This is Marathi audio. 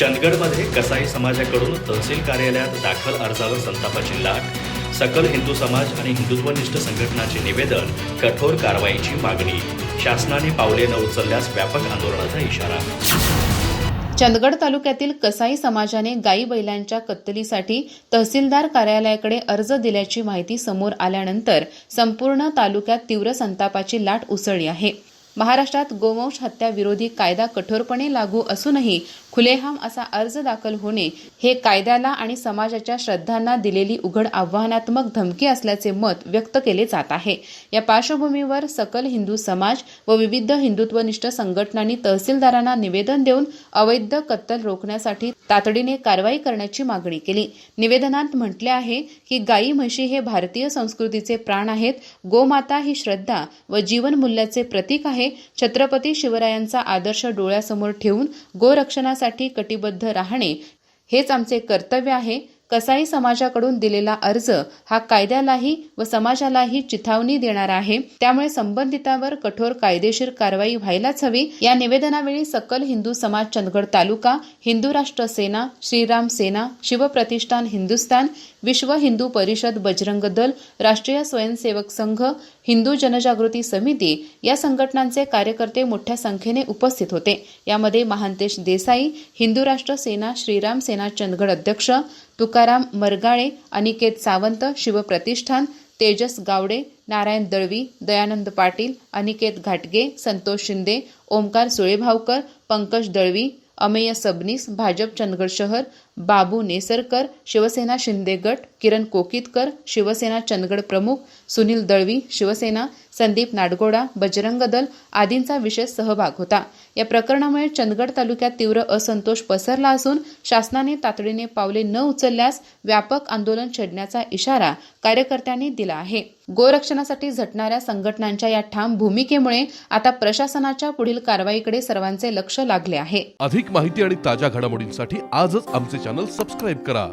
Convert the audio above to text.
चंदगडमध्ये कसाई समाजाकडून तहसील कार्यालयात दाखल अर्जावर संतापाची लाट सकल हिंदू समाज आणि हिंदुत्वनिष्ठ संघटनाचे निवेदन कठोर कारवाईची मागणी. शासनाने पावले न उचलल्यास व्यापक आंदोलनाचा इशारा. चंदगड तालुक्यातील कसाई समाजाने गाई बैलांच्या कत्तलीसाठी तहसीलदार कार्यालयाकडे अर्ज दिल्याची माहिती समोर आल्यानंतर संपूर्ण तालुक्यात तीव्र संतापाची लाट उसळली आहे. महाराष्ट्रात गोवंश हत्या विरोधी कायदा कठोरपणे लागू असूनही खुलेहाम असा अर्ज दाखल होणे हे कायद्याला आणि समाजाच्या श्रद्धांना दिलेली उघड आव्हानात्मक धमकी असल्याचे मत व्यक्त केले जात आहे. या पार्श्वभूमीवर सकल हिंदू समाज व विविध हिंदुत्वनिष्ठ संघटनांनी तहसीलदारांना निवेदन देऊन अवैध कत्तल रोखण्यासाठी तातडीने कारवाई करण्याची मागणी केली. निवेदनात म्हटले आहे की गायी म्हशी हे भारतीय संस्कृतीचे प्राण आहेत. गोमाता ही श्रद्धा व जीवनमूल्याचे प्रतीक आहे. छत्रपती शिवरायांचा आदर्श डोळ्यासमोर ठेवून गोरक्षणासाठी कटिबद्ध राहणे हेच आमचे कर्तव्य आहे. कसाई समाजाकडून दिलेला अर्ज हा कायद्यालाही व समाजालाही चिथावणी देणारा आहे. त्यामुळे संबंधितावर कठोर कायदेशीर कारवाई व्हायलाच हवी. या निवेदनावेळी सकल हिंदू समाज चंदगड तालुका हिंदू राष्ट्र सेना श्रीराम सेना शिवप्रतिष्ठान हिंदुस्तान विश्व हिंदू परिषद बजरंग दल राष्ट्रीय स्वयंसेवक संघ हिंदू जनजागृती समिती या संघटनांचे कार्यकर्ते मोठ्या संख्येने उपस्थित होते. यामध्ये महांतेश देसाई हिंदू राष्ट्र सेना श्रीराम सेना चंदगड अध्यक्ष तुकाराम मरगाळे अनिकेत सावंत शिवप्रतिष्ठान तेजस गावडे नारायण दळवी दयानंद पाटील अनिकेत घाटगे संतोष शिंदे ओमकार सुळेभावकर पंकज दळवी अमेय सबनीस भाजप चंदगड शहर बाबू नेसरकर शिवसेना शिंदे गट किरण कोकितकर शिवसेना चंदगड प्रमुख सुनील दळवी शिवसेना संदीप नाडगोडा बजरंग दल आदींचा विशेष सहभाग होता. या प्रकरणामुळे चंदगड तालुक्यात तीव्र असंतोष पसरला असून शासनाने तातडीने पावले न उचलल्यास व्यापक आंदोलन छेडण्याचा इशारा कार्यकर्त्यांनी दिला आहे. गोरक्षणासाठी झटणाऱ्या संघटनांच्या या ठाम भूमिकेमुळे आता प्रशासनाच्या पुढील कारवाईकडे सर्वांचे लक्ष लागले आहे. अधिक माहिती आणि ताज्या घडामोडींसाठी आजच आमचे चॅनल सबस्क्राईब करा.